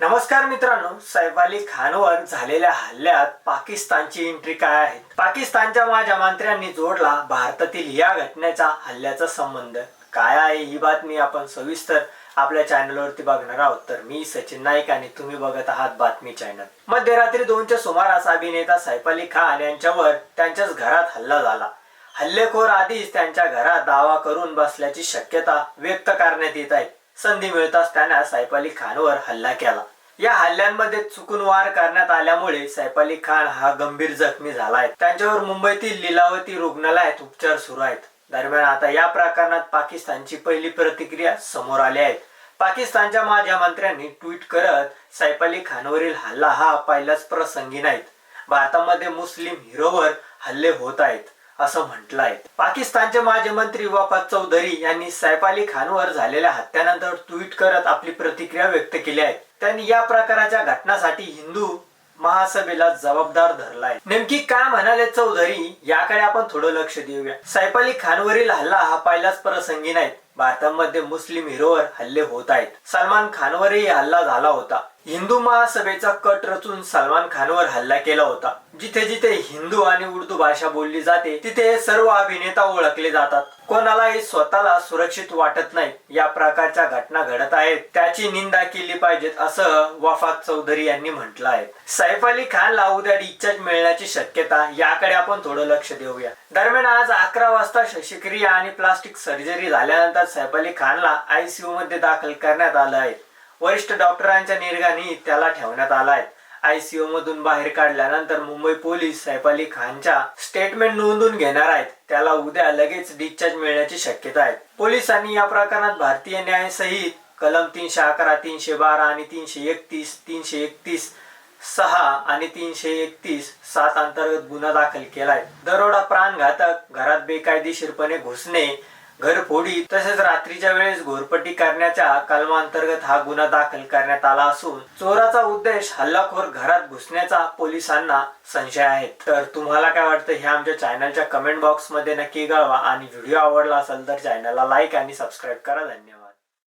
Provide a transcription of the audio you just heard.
नमस्कार मित्रांनो सैफ अली खानवर झालेल्या हल्ल्यात पाकिस्तानची एंट्री काय आहे? पाकिस्तानच्या माझ्या मंत्र्यांनी जोडला भारतातील या घटनेचा हल्ल्याचा संबंध. काय आहे ही बातमी आपण सविस्तर आपल्या चॅनलवरती बघणार आहोत. तर मी सचिन नाईक आणि तुम्ही बघत आहात बातमी चॅनल मध्यरात्री दोनच्या सुमारास अभिनेता सैफ अली खान यांच्यावर त्यांच्याच घरात हल्ला झाला. हल्लेखोर आधीच त्यांच्या घरात दावा करून बसल्याची शक्यता व्यक्त करण्यात येत आहे. संधी मिळताच त्यानं सैफ अली खानवर हल्ला केला. या हल्ल्यांमध्ये चुकून वार करण्यात आल्यामुळे सैफ अली खान हा गंभीर जखमी झाला आहे. त्यांच्यावर मुंबईतील लिलावती रुग्णालयात उपचार सुरू आहेत. दरम्यान आता या प्रकरणात पाकिस्तानची पहिली प्रतिक्रिया समोर आली आहे. पाकिस्तानच्या माझ्या मंत्र्यांनी ट्विट करत सैफ अली खानवरील हल्ला हा पहिलाच प्रसंगी नाहीत भारतामध्ये मुस्लिम हिरोवर हल्ले होत आहेत. असं म्हटलं आहे पाकिस्तानचे माजी मंत्री वफात चौधरी यांनी सैफ अली खानवर झालेल्या हत्यानंतर ट्विट करत आपली प्रतिक्रिया व्यक्त केली आहे. त्यांनी या प्रकाराच्या घटनासाठी हिंदू महासभेला जबाबदार धरलाय. नेमकी काय म्हणाले चौधरी? याकडे आपण थोडं लक्ष देऊया. सैफ अली खानवरील हल्ला हा पहिलाच प्रसंगी नाही. भारतामध्ये मुस्लिम हिरोवर हल्ले होत आहेत. सलमान खानवरही हल्ला झाला होता. हिंदू महासभेचा कट रचून सलमान खानवर हल्ला केला होता. जिथे जिथे हिंदू आणि उर्दू भाषा बोलली जाते तिथे सर्व अभिनेता ओळखले जातात. कोणालाही स्वतःला सुरक्षित वाटत नाही. या प्रकारच्या घटना घडत आहेत. त्याची निंदा केली पाहिजेत असं वफात चौधरी यांनी म्हटलं आहे. सैफ अली खानला उद्या डिस्चार्ज मिळण्याची शक्यता याकडे आपण थोडं लक्ष देऊया. दरम्यान आज अकरा वाजता शशिक्रिया आणि प्लास्टिक सर्जरी झाल्यानंतर सैफ अली खानला आयसीयू मध्ये दाखल करण्यात आलं आहे. वरिष्ठ डॉक्टरांच्या निर्गानी त्याला ठेवण्यात आलाय. आयसीयू मधून बाहेर काढल्यानंतर मुंबई पोलीस सैफ अली खानच्या स्टेटमेंट नोंदून घेणार आहेत. त्याला उद्या लगेच डिस्चार्ज मिळण्याची शक्यता आहे. पोलिसांनी या प्रकरणात भारतीय न्याय सहित कलम तीनशे अकरा तीनशे बारा आणि तीनशे एकतीस तीनशे एकतीस सहा आणि तीनशे एकतीस सात अंतर्गत गुन्हा दाखल केलाय. दरोडा प्राणघातक घरात बेकायदेशीरपणे घुसणे घरफोडी तसेच रात्रीच्या वेळेस घोरपट्टी करण्याच्या कलमांतर्गत हा गुन्हा दाखल करण्यात आला असून चोराचा उद्देश हल्लाखोर घरात घुसण्याचा पोलिसांना संशय आहे. तर तुम्हाला काय वाटतं हे आमच्या चॅनलच्या कमेंट बॉक्समध्ये नक्की कळवा आणि व्हिडिओ आवडला असेल तर चॅनलला लाईक आणि सबस्क्राईब करा. धन्यवाद.